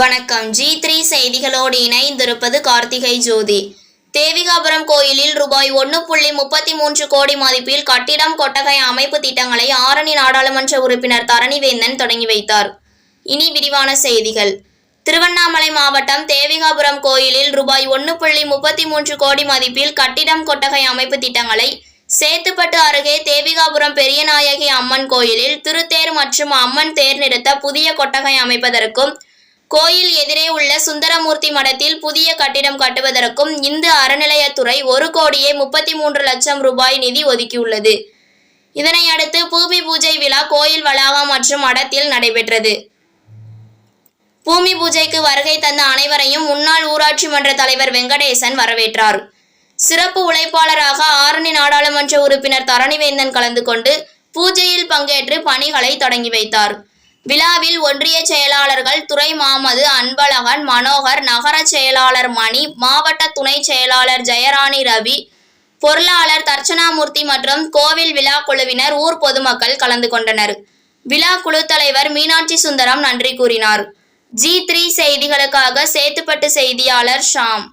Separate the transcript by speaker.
Speaker 1: வணக்கம். G three செய்திகளோடு இணைந்திருப்பது கார்த்திகை ஜோதி. தேவிகாபுரம் கோயிலில் ரூபாய் ஒன்று புள்ளி முப்பத்தி மூன்று கோடி மதிப்பில் கட்டிடம் கொட்டகை அமைப்பு திட்டங்களை ஆரணி நாடாளுமன்ற உறுப்பினர் தரணிவேந்தன் தொடங்கி வைத்தார். இனி விரிவான செய்திகள். திருவண்ணாமலை மாவட்டம் தேவிகாபுரம் கோயிலில் ரூபாய் ஒன்று புள்ளி முப்பத்தி மூன்று கோடி மதிப்பில் கட்டிடம் கொட்டகை அமைப்பு திட்டங்களை சேத்துப்பட்டு அருகே தேவிகாபுரம் பெரியநாயகி அம்மன் கோயிலில் திருத்தேர் மற்றும் அம்மன் தேர் நிறுத்த புதிய கொட்டகை அமைப்பதற்கும் கோயில் எதிரே உள்ள சுந்தரமூர்த்தி மடத்தில் புதிய கட்டிடம் கட்டுவதற்கும் இந்து அறநிலையத்துறை ஒரு கோடியே முப்பத்தி மூன்று லட்சம் ரூபாய் நிதி ஒதுக்கியுள்ளது. இதனையடுத்து பூமி பூஜை விழா கோயில் வளாகம் மற்றும் மடத்தில் நடைபெற்றது. பூமி பூஜைக்கு வருகை தந்த அனைவரையும் முன்னாள் ஊராட்சி மன்ற தலைவர் வெங்கடேசன் வரவேற்றார். சிறப்பு உழைப்பாளராக ஆரணி நாடாளுமன்ற உறுப்பினர் தரணிவேந்தன் கலந்து கொண்டு பூஜையில் பங்கேற்று பணிகளை தொடங்கி வைத்தார். விழாவில் ஒன்றிய செயலாளர்கள் துறை மாமது அன்பழகன் மனோகர் நகர செயலாளர் மணி மாவட்ட துணை செயலாளர் ஜெயராணி ரவி பொருளாளர் தர்ச்சனாமூர்த்தி மற்றும் கோவில் விழா குழுவினர் ஊர் பொதுமக்கள் கலந்து கொண்டனர். விழா குழு தலைவர் மீனாட்சி சுந்தரம் நன்றி கூறினார். ஜி த்ரீ செய்திகளுக்காக சேத்துப்பட்டு செய்தியாளர் ஷாம்.